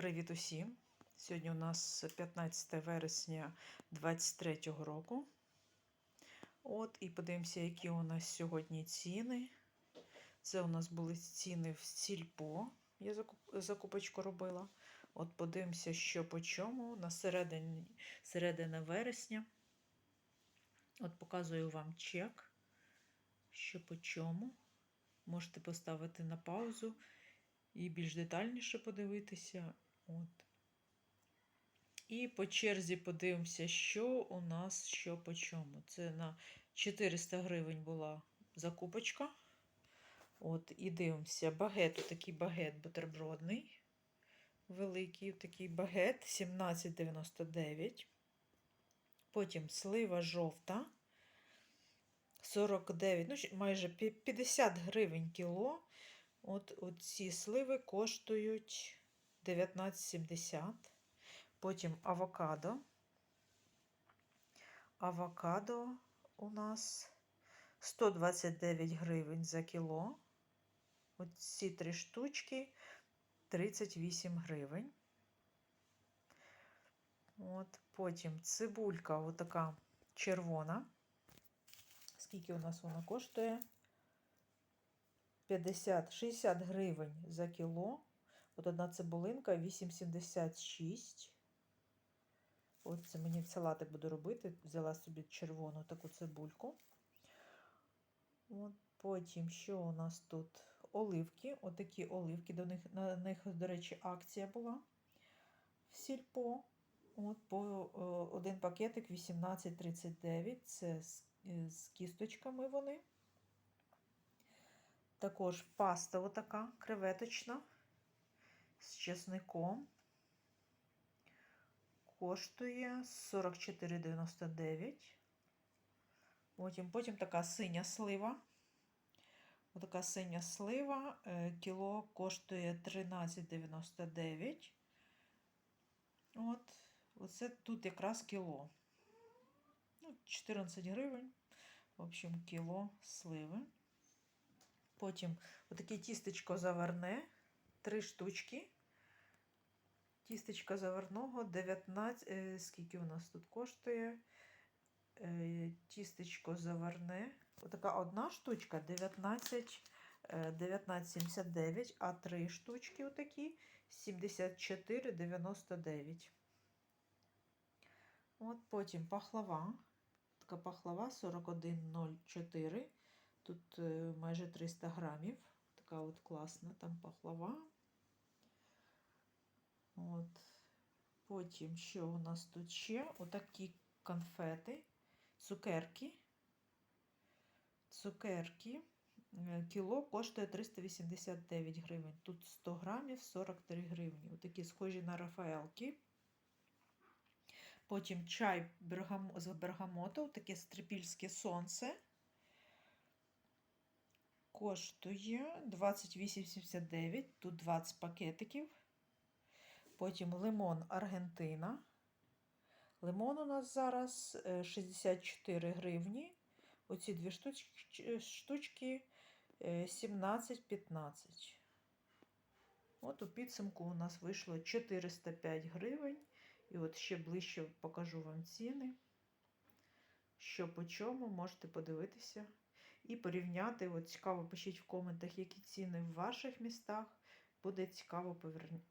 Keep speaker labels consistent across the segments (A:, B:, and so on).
A: Привіт усім! Сьогодні у нас 15 вересня 2023 року. От, і подивимося, які у нас сьогодні ціни. Це у нас були ціни в сільпо. Я закупочку робила. От подивимося, що по чому на середина вересня. От показую вам чек, що по чому. Можете поставити на паузу і більш детальніше подивитися. От. І по черзі подивимося, що у нас що по чому. Це на 400 гривень була закупочка. От, і дивимося, багет, такий багет бутербродний. Великий такий багет 17,99. Потім слива жовта 49, ну, майже 50 гривень кіло. От, от ці сливи коштують 19,70. Потім авокадо. Авокадо у нас 129 гривень за кіло. От ці три штучки 38 гривень. От, потім цибулька, отака червона. Скільки у нас вона коштує? 50, 60 гривень за кіло. От одна цибулинка 8,76. От це мені салатик буду робити. Взяла собі червону таку цибульку. От Потім, що у нас тут? Оливки. Отакі оливки. До них, на них, до речі, акція була в сільпо. От по один пакетик 18,39. Це з, е, з кісточками вони. Також паста отака креветочна з чесником. Коштує 44,99. Потім, потім така синя слива. Отака синя слива. е, Кіло коштує 13,99. От, оце тут якраз кіло. Ну, 14 гривень. В общем, кіло сливи. Потім отаке тістечко заварне. Три штучки. Тістечко заварного 19. е, Скільки у нас тут коштує? Е, Тістечко заварне. Отака одна штучка 19. е, 19,79, а три штучки отакі 74,99. От потім пахлава. Така пахлава 41,04. Тут майже 300 грамів. Така от класна там пахлава. От. Потім, що у нас тут ще? Отакі конфети, цукерки. Цукерки. Е, Кіло коштує 389 гривень. Тут 100 грамів 43 гривні. Отакі схожі на Рафаелки. Потім чай з бергамоту, таке стрипільське сонце. Коштує 28,79. Тут 20 пакетиків. Потім лимон Аргентина. Лимон у нас зараз е, 64 гривні. Оці дві штучки, штучки е, 17,15. От у підсумку у нас вийшло 405 гривень. І от ще ближче покажу вам ціни. Що по чому, можете подивитися і порівняти. От цікаво, пишіть в коментах, які ціни в ваших містах. Буде цікаво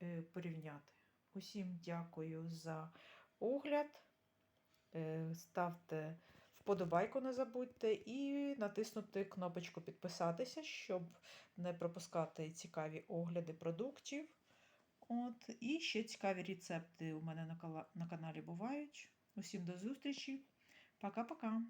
A: е, порівняти. Усім дякую за огляд. Е, Ставте вподобайку, не забудьте, і натиснути кнопочку підписатися, щоб не пропускати цікаві огляди продуктів. От, і ще цікаві рецепти у мене на каналі бувають. Усім до зустрічі. Пока-пока.